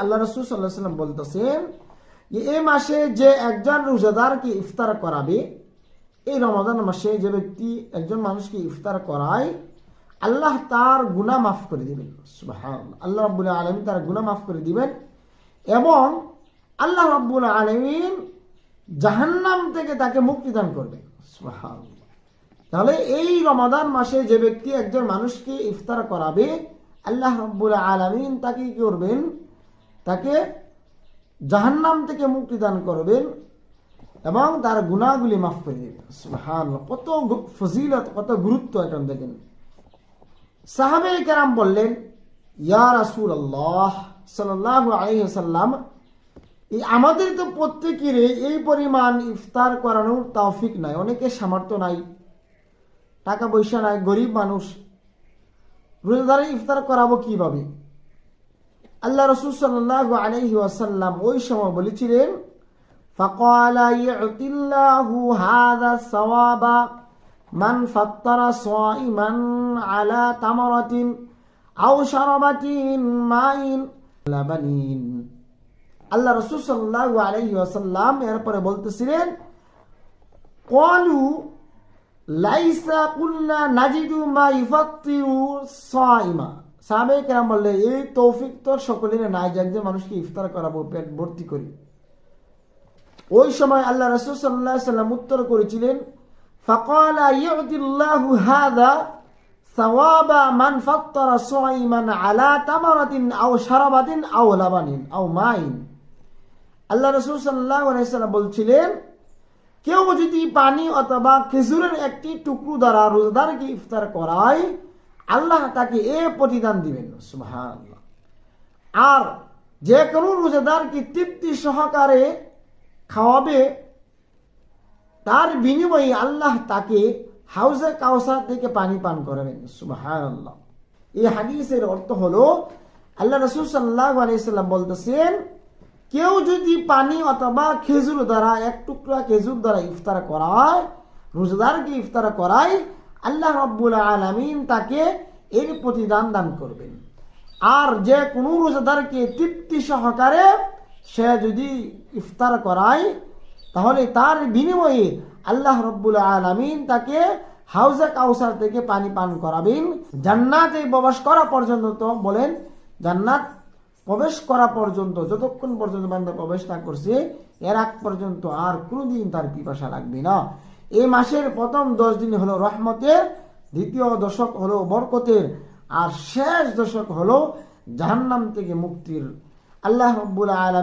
আল্লাহ রসুল সাল্লাহ সাল্লাম বলতেছেন যে এই মাসে যে একজন রোজাদারকে ইফতার করাবে, এই রমাদান মাসে যে ব্যক্তি একজন মানুষকে ইফতার করায়, আল্লাহ তার গুনাহ মাফ করে দিবেন। আল্লাহ রাব্বুল আলমিন তার গুনাহ মাফ করে দিবেন এবং আল্লাহ রাব্বুল আলমিন জাহান্নাম থেকে তাকে মুক্তি দান করবেন। তাহলে এই রমাদান মাসে যে ব্যক্তি একজন মানুষকে ইফতার করাবে, আল্লাহ রব্বুল আলমিন তাকে কি করবেন? তাকে জাহান্নাম থেকে মুক্তি দান করবেন এবং তার গুণাগুলি মাফ করে দেবেন। কত ফজিলত, কত গুরুত্ব এটা দেখেন। সাহাবে কেরাম বললেন, ইয়া রাসুল আল্লাহ সাল্লাহ আলহিহাল্লাম এই আমাদের তো প্রত্যেকের এই পরিমাণ ইফতার করানোর তৌফিক নাই অনেকে সামর্থ্য নাই, টাকা পয়সা নাই, গরিব মানুষ। রোজাদারে ইফতার করাবো কীভাবে? আল্লাহ রসুল সাল্লাহ আলহি ওয়াসাল্লাম ওই সময় বলেছিলেন فقال يعطي الله هذا الثواب من فطر صائما على تمرة أو شربة ماء لبنين আল্লাহ রসুল সাল্লাহ আলহি ওয়াসাল্লাম এরপরে বলতেছিলেন কলু লাইসা কুল্লা নাজিদু মা ইফাত্তিরু সাইমা সাহাবে কেরাম বললে এই তৌফিক তো সকলের নাই যে একজন মানুষকে ইফতার করাবো পেট ভর্তি করি ওই সময় আল্লাহ রসুল সাল্লাহ সাল্লাম উত্তর করেছিলেন فقال يعطي الله هذا ثواب من فطر صائما على تمرة أو شربة أو لبن أو ماء আল্লাহ রসুল সাল্লাহ আলাইসাল্লাম বলছিলেন কেউ যদি পানি অথবা খেজুরের একটি টুকরো দ্বারা রোজাদারকে ইফতার করায় আল্লাহ তাকে এ প্রতিদান দিবেন সুবহানাল্লাহ। আর যে কোনো রোজাদারকে তৃপ্তি সহকারে খাওয়াবে, তার বিনিময়ে আল্লাহ তাকে হাউজে কাউসার থেকে পানি পান করাবেন, সুবহানাল্লাহ। এই হাদিসের অর্থ হলো, আল্লাহ রসুল সাল্লাহ আলাইসাল্লাম বলতেছেন, কেউ যদি পানি অথবা খেজুর দ্বারা, এক টুকরা খেজুর দ্বারা ইফতার করায়, রোজাদারকে ইফতার করায় আল্লাহ রব্বুল আলমিন তাকে এর প্রতিদান দান করবেন। আর যে কোনো রোজাদারকে তৃপ্তি সহকারে সে যদি ইফতার করায়, তাহলে তার বিনিময়ে আল্লাহ রব্বুল আলমিন তাকে হাউজে কাউসার থেকে পানি পান করাবেন। জান্নাতে প্রবেশ করা পর্যন্ত তো বলেন, জান্নাত প্রবেশ করা পর্যন্ত, যতক্ষণ পর্যন্ত বান্দা প্রবেশ না করছে, এর আগ পর্যন্ত আর কোনোদিন তার পিপাসা লাগবে না। এই মাসের প্রথম দশ দিন হলো রহমতের, দ্বিতীয় দশক হলো বরকতের, আর শেষ দশক হলো জাহান্নাম থেকে মুক্তির। আল্লাহ রব্বুল আলম